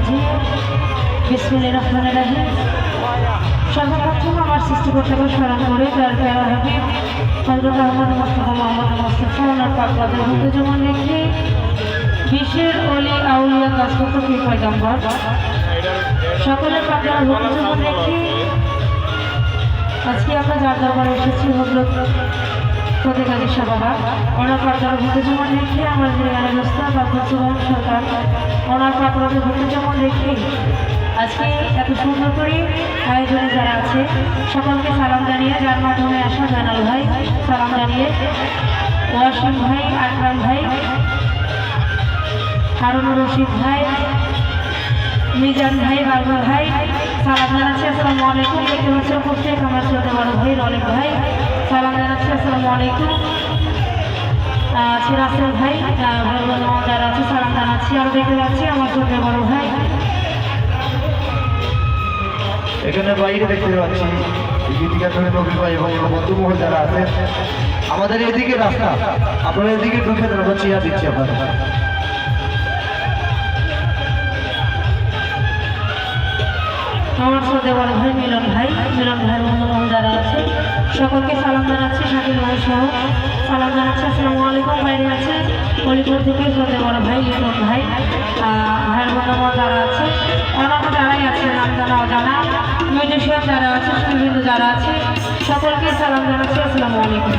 রাজিম বিসমিল্লাহির রহমানির রহিম। সর্বপ্রথম আমার সৃষ্টিকর্তাকে স্মরণ করে তার প্যারা হাবিব হজরত আহমদ মোস্তফা মোহাম্মদ মোস্তফা ওনার পাকবাদের মধ্যে যেমন রেখে বিশ্বের অলি আউলিয়া কাজ করতো কি সকলের পাকবার হুকুম যেমন রেখে আজকে আমরা যার দরবারে এসেছি হজরত ওনার পাকবার হতে যেমন রেখে আমাদের সরকার। ওনার পাকবাদের হতে যেমন আজকে এত সুন্দর করে আয়োজনে যারা আছে, সকলকে সালাম জানিয়ে যার মাধ্যমে আসা জানাল ভাই, সালাম জানিয়ে। ওয়াসিম ভাই, আকরাম ভাই হারুনুর রশিদ ভাই, মিজান ভাই বাবু ভাই, সালাম জানাচ্ছি। আসসালামু আলাইকুম। দেখতে পাচ্ছি উপস্থিত আমার ছোটো বড় ভাই রনিক ভাই। সালাম জানাচ্ছি আসসালামু আলাইকুম। আহ, সিরাজের ভাই ভাই বোন যারা আছে সালাম জানাচ্ছি আর দেখতে পাচ্ছি আমার বড় ভাই। এখানে বাইরে দেখতে পাচ্ছি গীতিকা নবীন ভাই এবং বন্ধুমহল যারা আছে আমাদের এদিকে রাস্তা আপনারা এদিকে ঢুকে দেবো চেয়ার দিচ্ছি আপনাদের। আমার সাথে বড় ভাই মিলন ভাই। মিলন ভাই বন্ধুমহল যারা আছে। সকলকে সালাম জানাচ্ছি শাকিল ভাই সহ। সালাম জানাচ্ছি, আসসালামু আলাইকুম বাইরে আছে অলিপুর থেকে সাথে বড় ভাই লিটন ভাই ভাইয়ের বন্ধুমহল যারা আছে। অন্যান্য যারাই আছে, নাম জানা অজানা, মিউজিশিয়ান যারা আছে সুবিন্দু যারা আছে, সকলকে সালাম জানাচ্ছি, আসসালামু আলাইকুম।